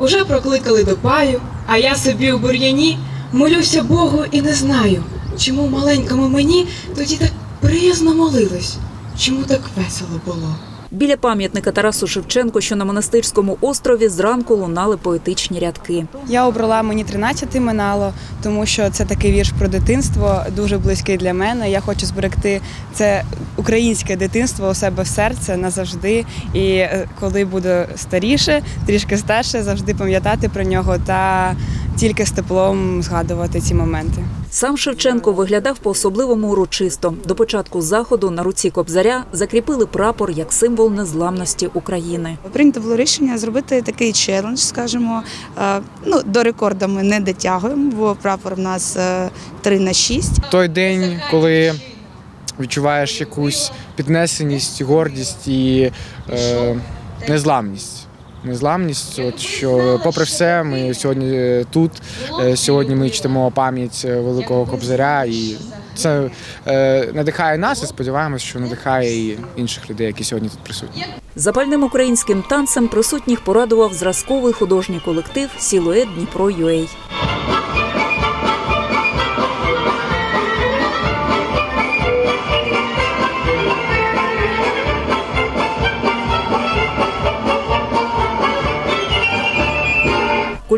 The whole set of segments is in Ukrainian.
Уже прокликали до паю, а я собі у бур'яні молюся Богу і не знаю, чому маленькому мені тоді так приязно молилось, чому так весело було. Біля пам'ятника Тарасу Шевченку, що на монастирському острові, зранку лунали поетичні рядки. Я обрала мені 13 минало, тому що це такий вірш про дитинство, дуже близький для мене. Я хочу зберегти це українське дитинство у себе в серце назавжди. І е, коли буду старіше, трішки старше, завжди пам'ятати про нього та тільки з теплом згадувати ці моменти. Сам Шевченко виглядав по-особливому урочисто. До початку заходу на руці Кобзаря закріпили прапор як символ незламності України. Прийнято було рішення зробити такий челендж, скажімо. Е, Ну, до рекорду ми не дотягуємо, бо прапор в нас 3 на 6. той день, коли відчуваєш якусь піднесеність, гордість і е, незламність. Незламність, от що, попри все, ми сьогодні е, тут. е, Сьогодні ми чтимо пам'ять е, великого кобзаря, і це е, надихає нас і сподіваємось, що надихає і інших людей, які сьогодні тут присутні. Запальним українським танцем присутніх порадував зразковий художній колектив Сілует Дніпро Юей.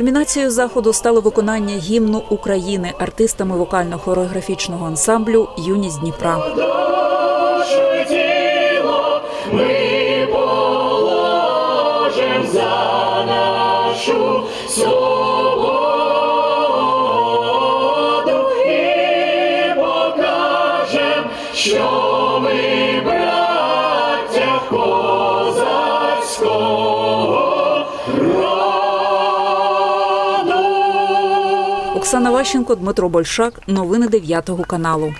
Кульмінацією заходу стало виконання гімну України артистами вокально-хореографічного ансамблю Юність Дніпра. ми положим за нашу свободу і покажем, що ми браття Оксана Ващенко, Дмитро Большак. Новини 9 каналу.